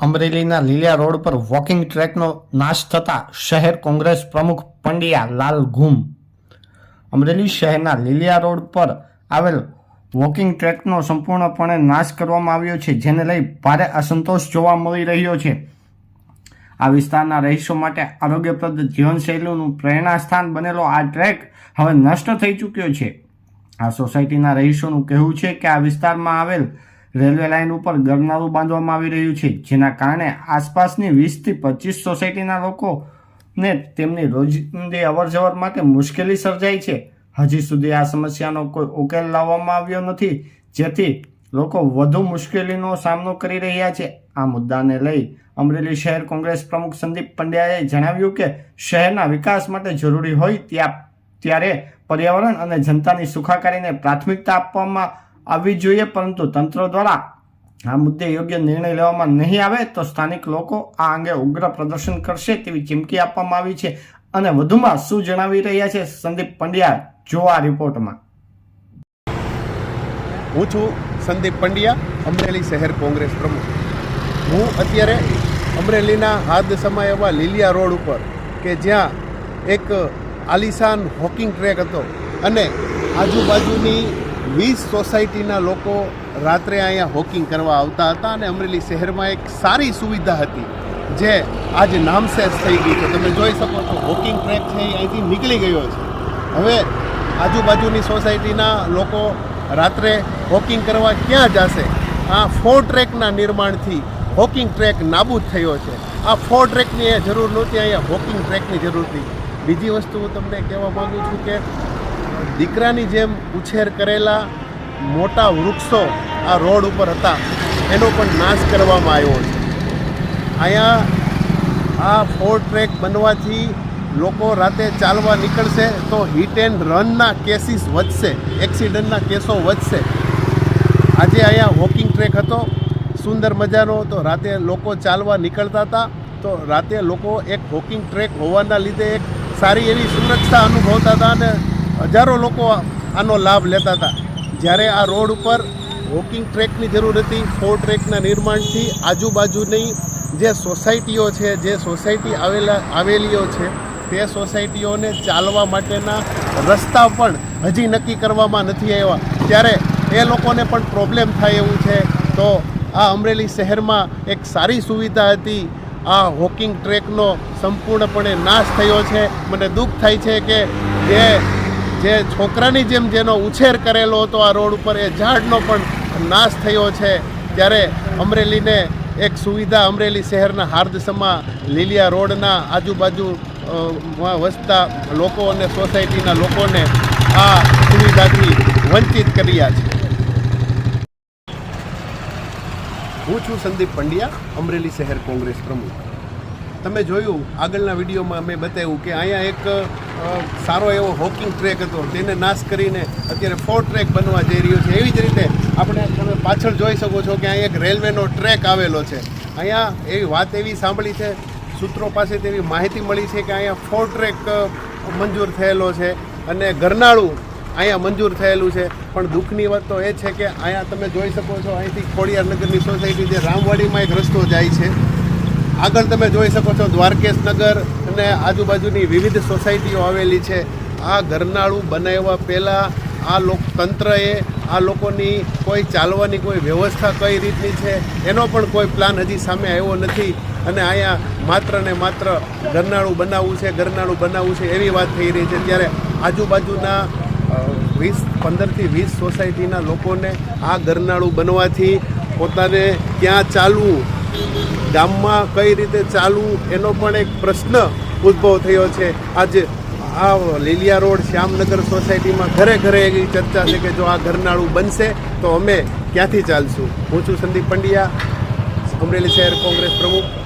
અમરેલીના લીલિયા રોડ પર વોકિંગ ટ્રેકનો નાશ થતા શહેર કોંગ્રેસ પ્રમુખ પંડ્યા લાલ ગુમ અમરેલી શહેરના લીલિયા રોડ પર આવેલ વોકિંગ ટ્રેકનો સંપૂર્ણપણે નાશ કરવામાં આવ્યો છે, જેને લઈ ભારે અસંતોષ જોવા મળી રહ્યો છે. આ વિસ્તારના રહીશો માટે આરોગ્યપ્રદ જીવનશૈલીનું પ્રેરણા સ્થાન બનેલો આ ટ્રેક હવે નષ્ટ થઈ ચૂક્યો છે. આ સોસાયટીના રહીશોનું કહેવું છે કે આ વિસ્તારમાં આવેલ રેલવે લાઇન ઉપર ગરનાળું બાંધવામાં આવી રહ્યું છે, જેના કારણે આસપાસની વીસથી પચીસ સોસાયટીના લોકોને તેમની રોજિંદી અવરજવર માટે મુશ્કેલી સર્જાઈ છે. હજી સુધી આ સમસ્યાનો કોઈ ઉકેલ લાવવામાં આવ્યો નથી, જેથી લોકો વધુ મુશ્કેલીનો સામનો કરી રહ્યા છે. આ મુદ્દાને લઈ અમરેલી શહેર કોંગ્રેસ પ્રમુખ સંદીપ પંડ્યાએ જણાવ્યું કે શહેરના વિકાસ માટે જરૂરી હોય ત્યાં, ત્યારે પર્યાવરણ અને જનતાની સુખાકારીને પ્રાથમિકતા આપવામાં આવવી જોઈએ, પરંતુ તંત્ર દ્વારા આ મુદ્દે યોગ્ય નિર્ણય લેવામાં નહીં આવે તો સ્થાનિક લોકો આ અંગે ઉગ્ર પ્રદર્શન કરશે તેવી ચીમકી આપવામાં આવી છે. અને વધુમાં શું જણાવી રહ્યા છે સંદીપ પંડ્યા જો આ રિપોર્ટમાં. હું છું સંદીપ પંડ્યા, અમરેલી શહેર કોંગ્રેસ પ્રમુખ. હું અત્યારે અમરેલીના હાદ સમય એવા લીલિયા રોડ ઉપર કે જ્યાં એક આલિશાન હોકિંગ ટ્રેક હતો અને આજુબાજુની વીસ સોસાયટીના લોકો રાત્રે અહીંયા હોકિંગ કરવા આવતા હતા અને અમરેલી શહેરમાં એક સારી સુવિધા હતી, જે આજે નામશેષ થઈ ગઈ છે. તમે જોઈ શકો છો, હોકિંગ ટ્રેક છે એ અહીંથી નીકળી ગયો છે. હવે આજુબાજુની સોસાયટીના લોકો રાત્રે હોકિંગ કરવા ક્યાં જશે? આ ફોર ટ્રેકના નિર્માણથી હોકિંગ ટ્રેક નાબૂદ થયો છે. આ ફોર ટ્રેકની અહીંયા જરૂર નહોતી, અહીંયા હોકિંગ ટ્રેકની જરૂર હતી. બીજી વસ્તુ હું તમને કહેવા માગું છું કે દીકરાની જેમ ઉછેર કરેલા મોટા વૃક્ષો આ રોડ ઉપર હતા. એનો પણ નાશ કરવામાં આવ્યો છે. અહીંયા આ ફોર ટ્રેક બનવાથી લોકો રાતે ચાલવા નીકળશે તો હિટ એન્ડ રનના કેસીસ વધશે. એક્સિડન્ટના કેસો વધશે. આજે અહીંયા વોકિંગ ટ્રેક હતો. સુંદર મજાનો તો રાતે લોકો ચાલવા નીકળતા હતા. તો રાતે લોકો એક વોકિંગ ટ્રેક હોવાના લીધે એક સારી એવી સુરક્ષા અનુભવતા હતા અને હજારો લોકો આનો લાભ લેતા હતા. જ્યારે આ રોડ ઉપર વોકિંગ ટ્રેકની જરૂર હતી ફોર ટ્રેકના નિર્માણથી આજુબાજુની જે સોસાયટીઓ છે, જે સોસાયટી આવેલા, આવેલીઓ છે, તે સોસાયટીઓને ચાલવા માટેના રસ્તા પણ હજી નક્કી કરવામાં નથી આવ્યા. ત્યારે એ લોકોને પણ પ્રોબ્લેમ થાય એવું છે. તો આ અમરેલી શહેરમાં એક સારી સુવિધા હતી. આ હોકિંગ ટ્રેકનો સંપૂર્ણપણે નાશ થયો છે. મને દુઃખ થાય છે કે જે જે છોકરાની જેમ જેનો ઉછેર કરેલો હતો આ રોડ ઉપર, એ ઝાડનો પણ નાશ થયો છે. ત્યારે અમરેલીને એક સુવિધા અમરેલી શહેરના હાર્દસમાં લીલિયા રોડના આજુબાજુ વસતા લોકો અને સોસાયટીના લોકોને આ સુવિધાથી વંચિત કર્યા છે. હું છું સંદીપ પંડ્યા, અમરેલી શહેર કોંગ્રેસ પ્રમુખ. તમે જોયું, આગળના વિડીયોમાં મેં બતાવ્યું કે અહીંયા એક સારો એવો હોકિંગ ટ્રેક હતો. તેને નાશ કરીને અત્યારે ફોર ટ્રેક બનવા જઈ રહ્યો છે. એવી જ રીતે આપણે, તમે પાછળ જોઈ શકો છો કે અહીંયા એક રેલવેનો ટ્રેક આવેલો છે. અહીંયા એવી વાત એવી સાંભળી છે, સૂત્રો પાસેથી એવી માહિતી મળી છે કે અહીંયા ફોર ટ્રેક મંજૂર થયેલો છે અને ગરનાળું અહીંયા મંજૂર થયેલું છે. પણ દુઃખની વાત તો એ છે કે અહીંયા તમે જોઈ શકો છો અહીંથી ખોડિયાર નગરની સોસાયટી જે રામવાડીમાં એક રસ્તો જાય છે. આગળ તમે જોઈ શકો છો દ્વારકેશ નગર અને આજુબાજુની વિવિધ સોસાયટીઓ આવેલી છે. આ ગરનાળું બનાવવા પહેલાં આ લોકતંત્રએ આ લોકોની કોઈ ચાલવાની કોઈ વ્યવસ્થા કઈ રીતની છે એનો પણ કોઈ પ્લાન હજી સામે આવ્યો નથી અને અહીંયા માત્ર ને માત્ર ગરનાળું બનાવવું છે ગરનાળું બનાવવું છે એવી વાત થઈ રહી છે. ત્યારે આજુબાજુના વીસ પંદરથી વીસ સોસાયટીના લોકોને આ ગરનાળું બનવાથી પોતાને ક્યાં ચાલવું ગામમાં કઈ રીતે ચાલવું એનો પણ એક પ્રશ્ન ઉદ્ભવ થયો છે. આજે આ લીલિયા રોડ શ્યામનગર સોસાયટીમાં ઘરે ઘરે એવી ચર્ચા છે કે જો આ ઘરનાળું બનશે તો અમે ક્યાંથી ચાલશું? હું છું સંદીપ પંડ્યા, અમરેલી શહેર કોંગ્રેસ પ્રમુખ.